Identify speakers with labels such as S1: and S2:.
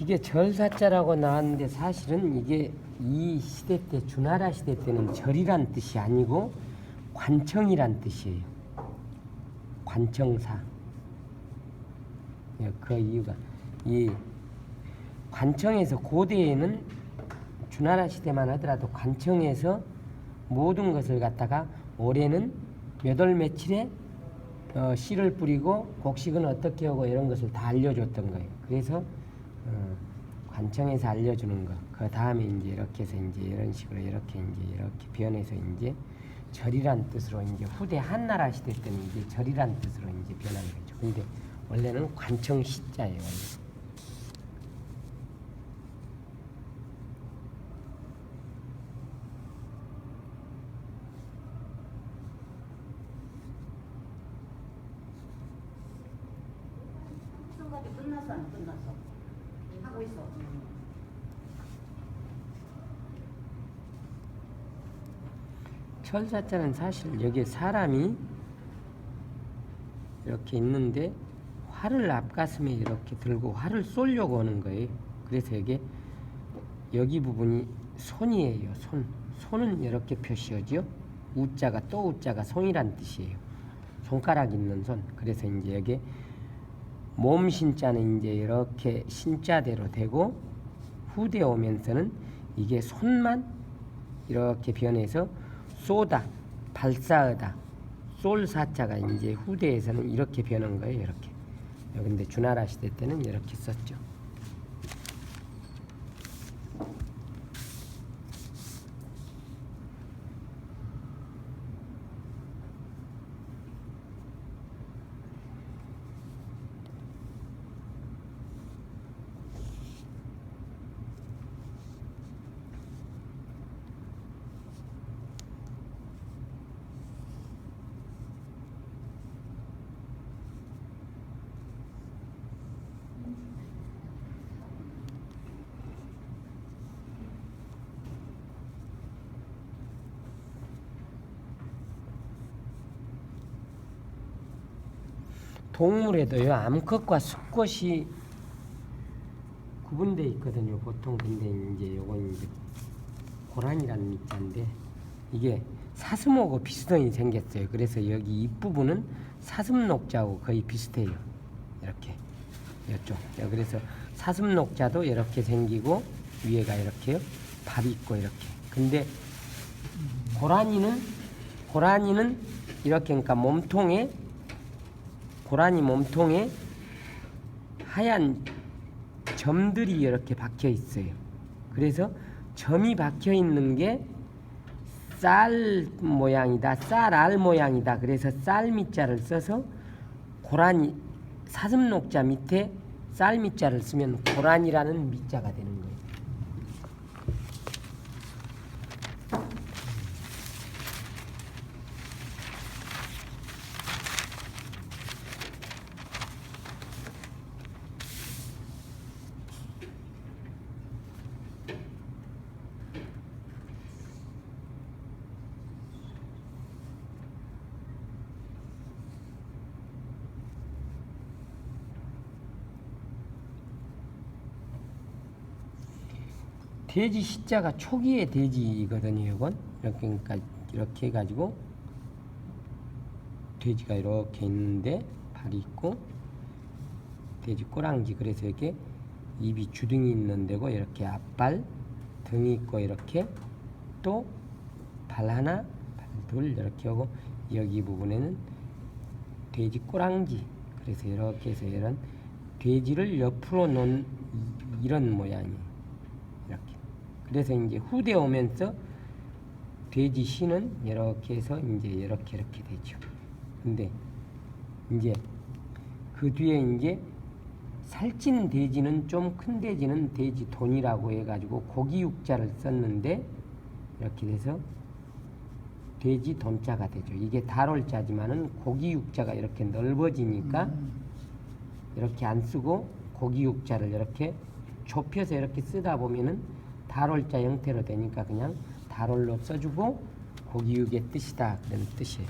S1: 이게 절사자라고 나왔는데 사실은 이게 이 시대 때 주나라 시대 때는 절이란 뜻이 아니고 관청이란 뜻이에요. 관청사. 예, 그 이유가 이 관청에서 고대에는 주나라 시대만 하더라도 관청에서 모든 것을 갖다가 올해는 몇 월 며칠에 어, 씨를 뿌리고 곡식은 어떻게 하고 이런 것을 다 알려줬던 거예요. 그래서 어, 관청에서 알려주는 거. 그 다음에 이제 이렇게 해서 이제 이런 식으로 이렇게 이제 이렇게 변해서 이제 절이란 뜻으로 이제 후대 한나라 시대 때는 이제 절이란 뜻으로 이제 변한 거죠. 근데 원래는 관청 시자예요. 원래.
S2: 끝났어 안 끝났어? 있어.
S1: 철사자는 사실 여기에 사람이 이렇게 있는데 활을 앞가슴에 이렇게 들고 활을 쏘려고 하는 거예요. 그래서 이게 여기 부분이 손이에요. 손. 손은 이렇게 표시하죠. 우자가 또 우자가 손이란 뜻이에요. 손가락 있는 손. 그래서 이제 여기 몸 신자는 이제 이렇게 신자대로 되고 후대 오면서는 이게 손만 이렇게 변해서 쏘다, 발사하다, 쏠 사자가 이제 후대에서는 이렇게 변한 거예요. 이렇게. 근데 주나라 시대 때는 이렇게 썼죠. 동물에도요 암컷과 수컷이 구분돼 있거든요. 보통 근데 이제 요건 이제 고란이라는 밑자인데 이게 사슴하고 비슷하게 생겼어요. 그래서 여기 입 부분은 사슴 녹자하고 거의 비슷해요. 이렇게 이쪽. 그래서 사슴 녹자도 이렇게 생기고 위에가 이렇게요. 발 있고 이렇게. 근데 고라니는 고라니는 이렇게 그러니까 몸통에 고라니 몸통에 하얀 점들이 이렇게 박혀 있어요. 그래서 점이 박혀 있는 게 쌀 모양이다, 쌀알 모양이다. 그래서 쌀 밑자를 써서 고라니 사슴 녹자 밑에 쌀 밑자를 쓰면 고란이라는 밑자가 되는 거예요. 돼지 시자가 초기의 돼지거든요. 이건 이렇게 그러니까 이렇게 해가지고 돼지가 이렇게 있는데 발이 있고 돼지 꼬랑지 그래서 이렇게 입이 주둥이 있는 데고 이렇게 앞발 등이 있고 이렇게 또 발 하나 발 둘 이렇게 하고 여기 부분에는 돼지 꼬랑지 그래서 이렇게 해서 이런 돼지를 옆으로 놓은 이- 이런 모양이에요. 이렇게. 그래서 이제 후대 오면서 돼지 씨는 이렇게 해서 이제 이렇게 이렇게 되죠. 근데 이제 그 뒤에 이제 살찐 돼지는 좀 큰 돼지는 돼지 돈이라고 해가지고 고기 육자를 썼는데 이렇게 돼서 돼지 돈자가 되죠. 이게 달월자지만은 고기 육자가 이렇게 넓어지니까 이렇게 안 쓰고 고기 육자를 이렇게 좁혀서 이렇게 쓰다 보면은 달월자 형태로 되니까 그냥 달월로 써주고 고기 육의 뜻이다 그런 뜻이에요.